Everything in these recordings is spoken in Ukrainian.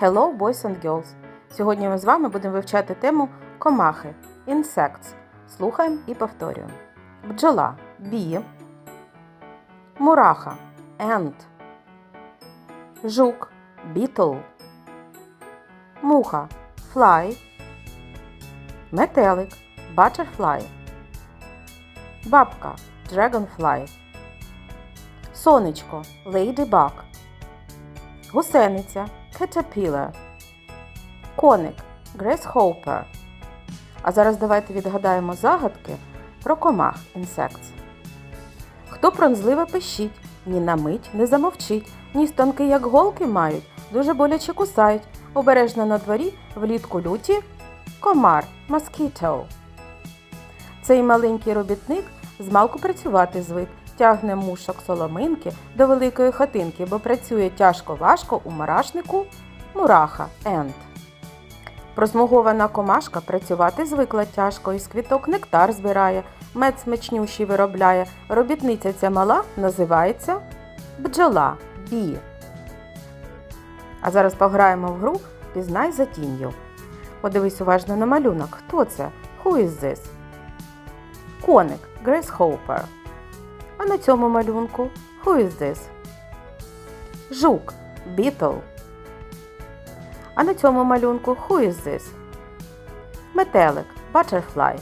Hello, boys and girls! Сьогодні ми з вами будемо вивчати тему комахи Insects. Слухаємо і повторюємо. Бджола Bee Мураха Ant. Жук Beetle. Муха Fly. Метелик Butterfly. Бабка Dragonfly. Сонечко Ladybug. Гусениця Caterpillar Коник Grasshopper. А зараз давайте відгадаємо загадки про комах Insects. Хто пронзливо пищить, ні на мить не замовчить, ні тонки, як голки мають, дуже боляче кусають, обережно на дворі, влітку люті, комар Mosquito. Цей маленький робітник змалку працювати звик, тягне мушок соломинки до великої хатинки, бо працює тяжко-важко у марашнику мураха Енд. Просмугована комашка працювати звикла тяжко, із квіток нектар збирає, мед смачнющий виробляє. Робітниця ця мала називається бджола бі. А зараз пограємо в гру Пізнай за тінню. Подивись уважно на малюнок. Хто це? Who is this? Коник Grasshopper. А на цьому малюнку Who is this? Жук Beetle. А на цьому малюнку Who is this? Метелик Butterfly.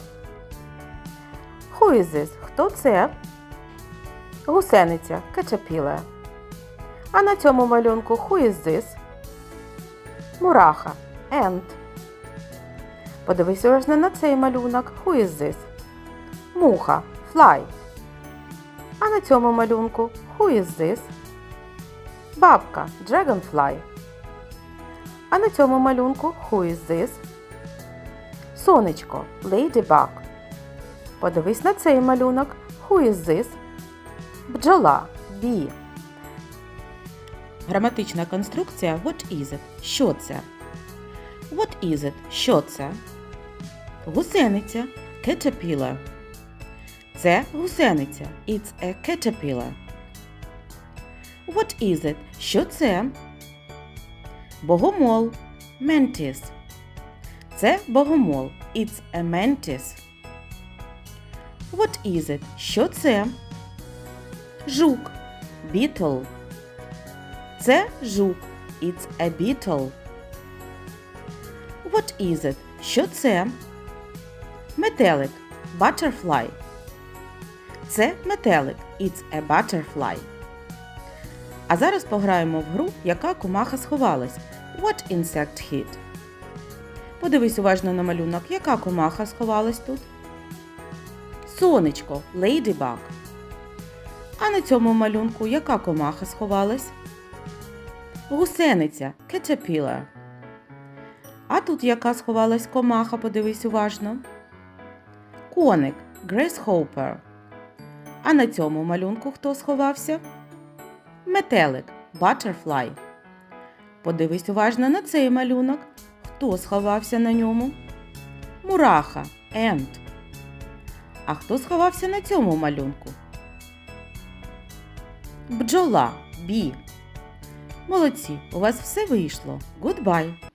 Who is this? Хто це? Гусениця Caterpillar. А на цьому малюнку Who is this? Мураха Ant. Подивись уважно на цей малюнок. Who is this? Муха Fly. На цьому малюнку Who is this? Бабка Dragonfly. А на цьому малюнку Who is this? Сонечко Ladybug. Подивись на цей малюнок. Who is this? Бджола Bee. Граматична конструкція What is it? Що це? What is it? Що це? Гусениця Caterpillar. Це гусениця. It's a caterpillar. What is it? Що це? Богомол Mantis. Це богомол. It's a mantis. What is it? Що це? Жук Beetle. Це жук. It's a beetle. What is it? Що це? Метелик Butterfly. Це метелик. It's a butterfly. А зараз пограємо в гру, яка комаха сховалась. What insect hid? Подивись уважно на малюнок, яка комаха сховалась тут. Сонечко Ladybug. А на цьому малюнку яка комаха сховалась? Гусениця Caterpillar. А тут яка сховалась комаха, подивись уважно. Коник Grasshopper. А на цьому малюнку хто сховався? Метелик Butterfly. Подивись уважно на цей малюнок. Хто сховався на ньому? Мураха Ant. А хто сховався на цьому малюнку? Бджола Бі. Молодці, у вас все вийшло. Goodbye!